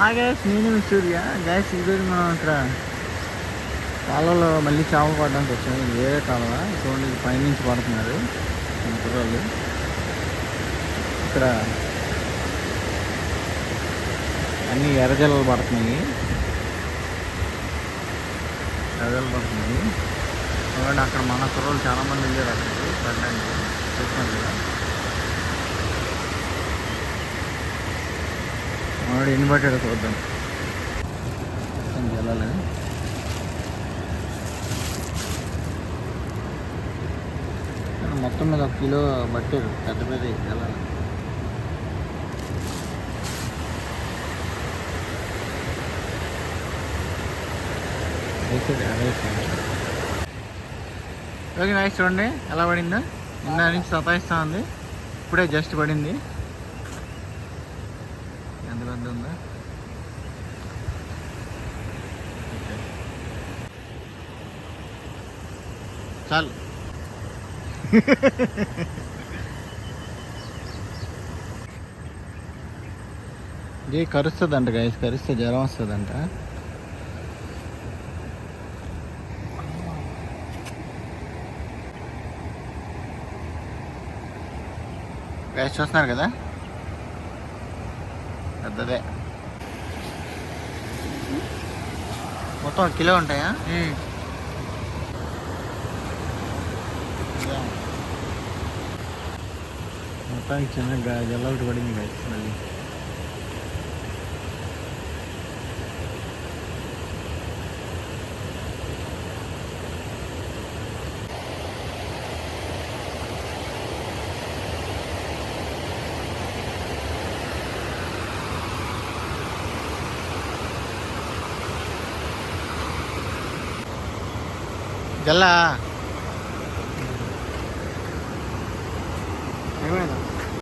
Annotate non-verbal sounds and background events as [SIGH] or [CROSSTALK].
Gas నేను సూర్య. Gas ఈరోజు మనం ఇక్కడ కాలంలో మళ్ళీ చేపలు పడడానికి వచ్చాము. ఇది వేరే కాలువ. చూడండి పైనుంచి పడుతున్నారు మన కుర్రాళ్ళు. ఇక్కడ అన్ని ఎర్రజలలు పడుతున్నాయి. ఎర్రజలు పడుతున్నాయి. చూడండి అక్కడ మన కుర్రోళ్ళు చాలామంది వెళ్ళారు అక్కడికి. పడడానికి చూస్తున్నారు కదా? వాడు ఎన్ని పట్టాడో చూద్దాం జలాలు మొత్తం మీద ఒక కిలో పట్టారు పెద్ద పెద్ద వేసాడు ఓకే నైస్ చూడండి ఎలా పడిందో. ఇందా నుంచి సతాయిస్తా ఉంది. ఇప్పుడే జస్ట్ పడింది. ఎంత పెద్ద ఉందా? చాలు. [LAUGHS] ఇది కరుస్తుందంట గైస్ కరిస్తే జ్వరం వస్తుందంట. గైస్ చూస్తున్నారు కదా? పెద్దదే. మొత్తం కిలో ఉంటాయా? మొత్తానికి చిన్న జల్ల ఒకటి పడింది గైస్ మళ్ళీ జల్లా ఏమైందా